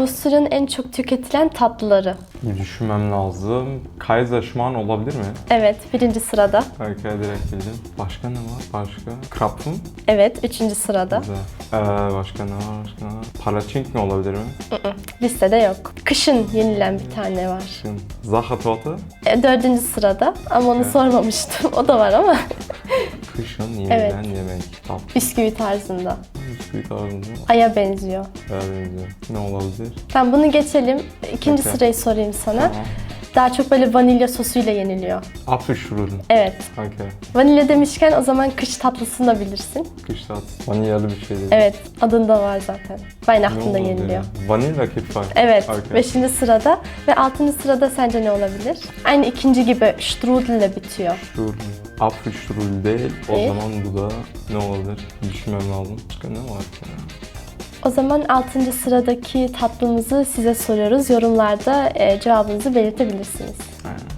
Avusturya'nın en çok tüketilen tatlıları. Bir düşünmem lazım. Kaiserschmarrn olabilir mi? Evet, birinci sırada. Arkaya direkt bildim. Başka ne var? Başka? Krapfen? Evet, üçüncü sırada. Güzel. Ee, başka ne var? Başka ne var? Palaçink mi olabilir mi? Listede yok. Kışın yenilen bir tane var. Şimdi Sachertorte. E, Dördüncü sırada ama onu Evet. sormamıştım. O da var ama Kışın yenilen Evet. yemek. Tatlı. bisküvi tarzında. Bisküvi tarzında. Aya benziyor. benziyor. Ne olabilir? Tamam bunu geçelim. İkinci Okey. sırayı sorayım sana. Tamam. Daha çok böyle vanilya sosuyla yeniliyor. Apfelstrudel. Evet. Okey. Vanilya demişken o zaman kış tatlısını da bilirsin. Kış tatlısı. Vanilyalı bir şey. Evet, adında var zaten. Weihnacht'ında yeniliyor. ya? Vanilya kipfay. Evet, Okey. beşinci sırada ve altıncı sırada sence ne olabilir? Aynı ikinci gibi strudel ile bitiyor. Strudel. Apfelstrudel değil. O zaman bu da ne olabilir? Düşünmem lazım. Başka ne var ki? O zaman altıncı sıradaki tatlımızı size soruyoruz. Yorumlarda e, cevabınızı belirtebilirsiniz. Aynen.